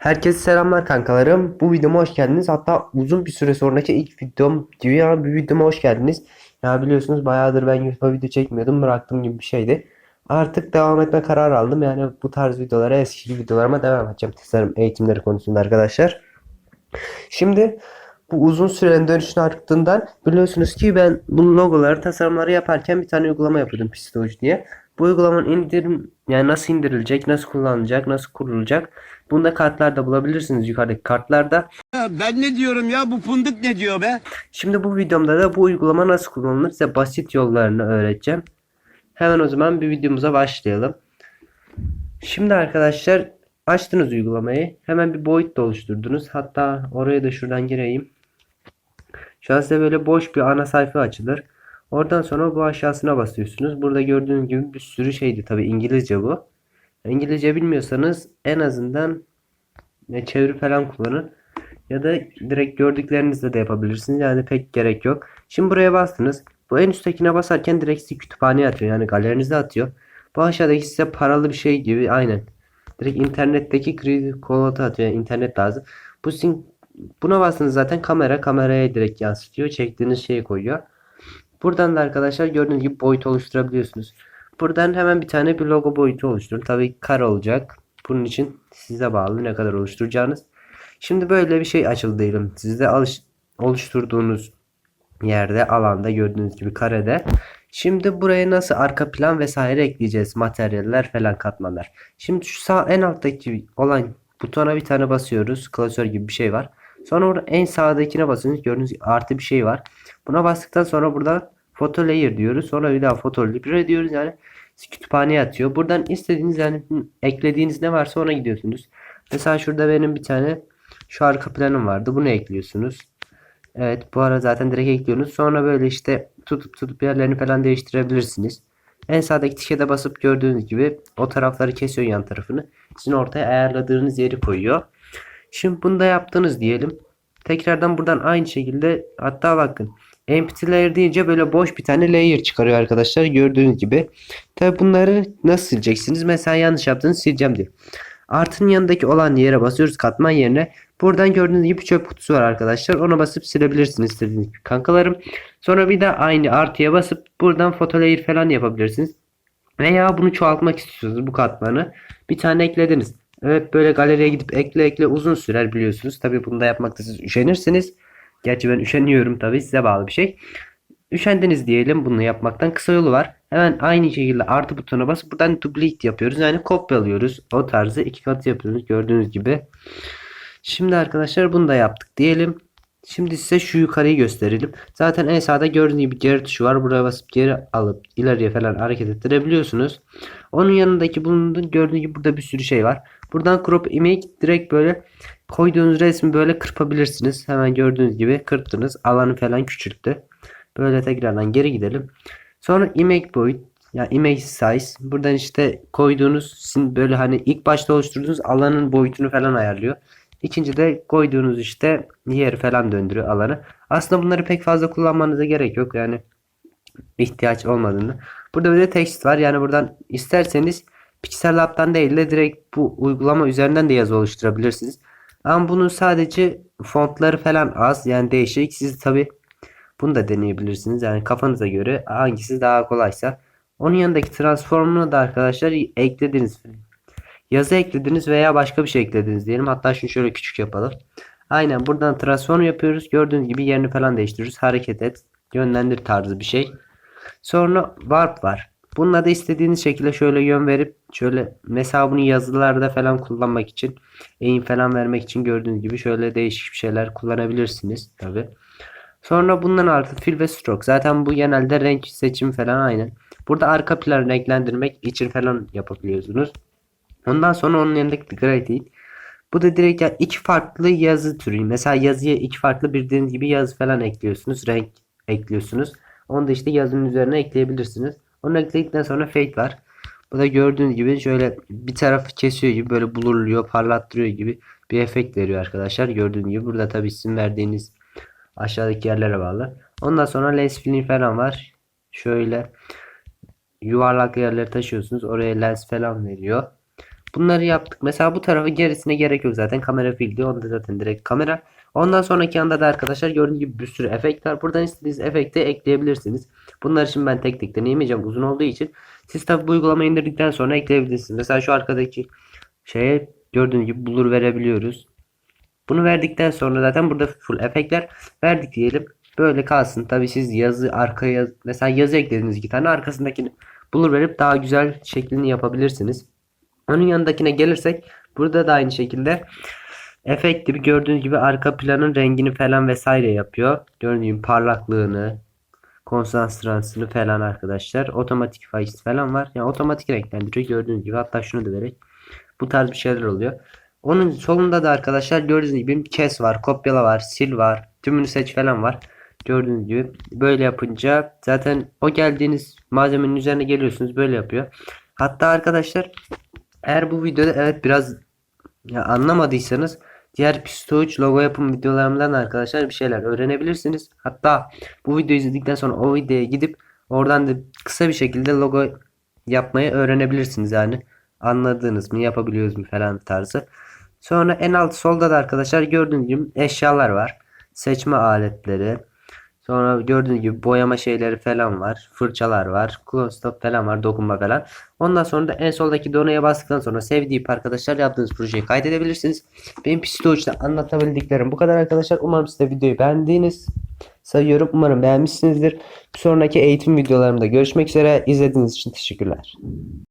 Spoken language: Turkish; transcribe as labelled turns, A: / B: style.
A: Herkese selamlar kankalarım. Bu videoma hoş geldiniz. Hatta uzun bir süre sonraki ilk videom gibi ya bir videoma hoş geldiniz. Ya biliyorsunuz bayağıdır ben YouTube'a video çekmiyordum. Bıraktım gibi bir şeydi. Artık devam etme kararı aldım. Yani bu tarz videolara eski videolarıma devam edeceğim. Tasarım eğitimleri konusunda arkadaşlar. Şimdi bu uzun sürenin dönüşün ardından biliyorsunuz ki ben bu logoları tasarımları yaparken bir tane uygulama yapıyordum Pistoge diye. Bu uygulamanın indirim yani nasıl indirilecek, nasıl kullanılacak, nasıl kurulacak. Bunu da kartlarda bulabilirsiniz yukarıdaki kartlarda.
B: Ya ben ne diyorum ya bu fındık ne diyor be?
A: Şimdi bu videomda da bu uygulama nasıl kullanılır size basit yollarını öğreteceğim. Hemen o zaman bir videomuza başlayalım. Şimdi arkadaşlar açtınız uygulamayı. Hemen bir boyut da oluşturdunuz. Hatta oraya da şuradan gireyim. Size böyle boş bir ana sayfa açılır. Oradan sonra bu aşağısına basıyorsunuz. Burada gördüğünüz gibi bir sürü şeydi. Tabi İngilizce bu. İngilizce bilmiyorsanız en azından e, çeviri falan kullanın. Ya da direkt gördüklerinizle de yapabilirsiniz. Yani pek gerek yok. Şimdi buraya bastınız. Bu en üsttekine basarken direkt sizi kütüphaneye atıyor. Yani galerinize atıyor. Bu aşağıdaki size paralı bir şey gibi aynen. Direkt internetteki kredi kolata atıyor. Yani internet lazım. Bu sizin buna bastınız zaten kamera kameraya direkt yansıtıyor. Çektiğiniz şeyi koyuyor. Buradan da arkadaşlar gördüğünüz gibi boyut oluşturabiliyorsunuz. Buradan hemen bir tane bir logo boyutu oluşturun. Tabii kare olacak. Bunun için size bağlı ne kadar oluşturacağınız. Şimdi böyle bir şey açıldı diyelim. Sizde alış oluşturduğunuz yerde alanda gördüğünüz gibi karede. Şimdi buraya nasıl arka plan vesaire ekleyeceğiz. Materyaller falan katmanlar. Şimdi şu sağ en alttaki olan butona bir tane basıyoruz. Klasör gibi bir şey var. Sonra orada en sağdakine basıyorsunuz. Gördüğünüz gibi artı bir şey var. Buna bastıktan sonra burada photo layer diyoruz. Sonra bir daha photo libre diyoruz. Yani kütüphaneye atıyor. Buradan istediğiniz yani eklediğiniz ne varsa ona gidiyorsunuz. Mesela şurada benim bir tane şu arka planım vardı. Bunu ekliyorsunuz. Evet bu ara zaten direkt ekliyorsunuz. Sonra böyle işte tutup tutup yerlerini falan değiştirebilirsiniz. En sağdaki tişe basıp gördüğünüz gibi o tarafları kesiyor yan tarafını. Sizin ortaya ayarladığınız yeri koyuyor. Şimdi bunu da yaptınız diyelim. Tekrardan buradan aynı şekilde hatta bakın empty layer deyince böyle boş bir tane layer çıkarıyor arkadaşlar gördüğünüz gibi. Tabi bunları nasıl sileceksiniz? Mesela yanlış yaptınız sileceğim diye. Artının yanındaki olan yere basıyoruz katman yerine. Buradan gördüğünüz gibi çöp kutusu var arkadaşlar. Ona basıp silebilirsiniz istediğiniz gibi kankalarım. Sonra bir de aynı artıya basıp buradan foto layer falan yapabilirsiniz. Veya bunu çoğaltmak istiyorsunuz bu katmanı. Bir tane eklediniz. Evet böyle galeriye gidip ekle ekle uzun sürer biliyorsunuz. Tabi bunu da yapmakta siz üşenirsiniz. Gerçi ben üşeniyorum tabi size bağlı bir şey. Üşendiniz diyelim bunu yapmaktan kısa yolu var. Hemen aynı şekilde artı butonuna basıp buradan duplicate yapıyoruz. Yani kopyalıyoruz. O tarzı iki katı yapıyoruz gördüğünüz gibi. Şimdi arkadaşlar bunu da yaptık diyelim. Şimdi size şu yukarıyı gösterelim. Zaten en sağda gördüğünüz gibi geri tuşu var. Buraya basıp geri alıp ileriye falan hareket ettirebiliyorsunuz. Onun yanındaki bulunduğun gördüğünüz gibi burada bir sürü şey var. Buradan crop image direkt böyle koyduğunuz resmi böyle kırpabilirsiniz. Hemen gördüğünüz gibi kırptınız. Alanı falan küçülttü. Böyle tekrardan geri gidelim. Sonra image boyut ya image size buradan işte koyduğunuz böyle hani ilk başta oluşturduğunuz alanın boyutunu falan ayarlıyor. İkinci de koyduğunuz işte yer falan döndürüyor alanı. Aslında bunları pek fazla kullanmanıza gerek yok. Yani ihtiyaç olmadığını. Burada bir de text var. Yani buradan isterseniz Pixel Lab'dan değil de direkt bu uygulama üzerinden de yazı oluşturabilirsiniz. Ama bunun sadece fontları falan az. Yani değişik. Siz tabi bunu da deneyebilirsiniz. Yani kafanıza göre hangisi daha kolaysa. Onun yanındaki transformunu da arkadaşlar eklediniz. Yazı eklediniz veya başka bir şey eklediniz diyelim. Hatta şunu şöyle küçük yapalım. Aynen buradan transform yapıyoruz. Gördüğünüz gibi yerini falan değiştiriyoruz. Hareket et. Yönlendir tarzı bir şey. Sonra warp var. Bununla da istediğiniz şekilde şöyle yön verip şöyle mesela bunu yazılarda falan kullanmak için eğim falan vermek için gördüğünüz gibi şöyle değişik bir şeyler kullanabilirsiniz tabi. Sonra bundan artı fill ve stroke. Zaten bu genelde renk seçim falan aynen. Burada arka plan renklendirmek için falan yapabiliyorsunuz. Ondan sonra onun yanındaki gradient. Bu da direkt yani iki farklı yazı türü. Mesela yazıya iki farklı bildiğiniz gibi yazı falan ekliyorsunuz. Renk ekliyorsunuz. Onu da işte yazının üzerine ekleyebilirsiniz. Onu ekledikten sonra fade var. Bu da gördüğünüz gibi şöyle bir tarafı kesiyor gibi böyle blurluyor, parlattırıyor gibi bir efekt veriyor arkadaşlar. Gördüğünüz gibi burada tabi isim verdiğiniz aşağıdaki yerlere bağlı. Ondan sonra lens filling falan var. Şöyle yuvarlak yerleri taşıyorsunuz. Oraya lens falan veriyor. Bunları yaptık. Mesela bu tarafı gerisine gerek yok zaten. Kamera fildi. Onda zaten direkt kamera. Ondan sonraki anda da arkadaşlar gördüğünüz gibi bir sürü efekt var. Buradan istediğiniz efekti ekleyebilirsiniz. Bunlar için ben tek tek deneyemeyeceğim uzun olduğu için. Siz tabi bu uygulamayı indirdikten sonra ekleyebilirsiniz. Mesela şu arkadaki şeye gördüğünüz gibi blur verebiliyoruz. Bunu verdikten sonra zaten burada full efektler verdik diyelim. Böyle kalsın. Tabi siz yazı arkaya mesela yazı eklediniz iki tane arkasındakini blur verip daha güzel şeklini yapabilirsiniz. Onun yanındakine gelirsek burada da aynı şekilde efekt gibi gördüğünüz gibi arka planın rengini falan vesaire yapıyor. Gördüğünüz gibi parlaklığını, konsantrasyonu falan arkadaşlar. Otomatik faiz falan var. Yani otomatik renklendiriyor gördüğünüz gibi. Hatta şunu da vererek bu tarz bir şeyler oluyor. Onun solunda da arkadaşlar gördüğünüz gibi kes var, kopyala var, sil var, tümünü seç falan var. Gördüğünüz gibi böyle yapınca zaten o geldiğiniz malzemenin üzerine geliyorsunuz böyle yapıyor. Hatta arkadaşlar eğer bu videoda evet biraz ya anlamadıysanız diğer Pisto 3 logo yapım videolarımdan arkadaşlar bir şeyler öğrenebilirsiniz. Hatta bu videoyu izledikten sonra o videoya gidip oradan da kısa bir şekilde logo yapmayı öğrenebilirsiniz yani. Anladınız mı yapabiliyoruz mu falan tarzı. Sonra en alt solda da arkadaşlar gördüğünüz gibi eşyalar var. Seçme aletleri. Sonra gördüğünüz gibi boyama şeyleri falan var. Fırçalar var. Close stop falan var. Dokunma falan. Ondan sonra da en soldaki donaya bastıktan sonra deyip arkadaşlar yaptığınız projeyi kaydedebilirsiniz. Benim Pistoç'ta anlatabildiklerim bu kadar arkadaşlar. Umarım siz de videoyu beğendiğiniz sayıyorum. Umarım beğenmişsinizdir. Bir sonraki eğitim videolarımda görüşmek üzere. İzlediğiniz için teşekkürler.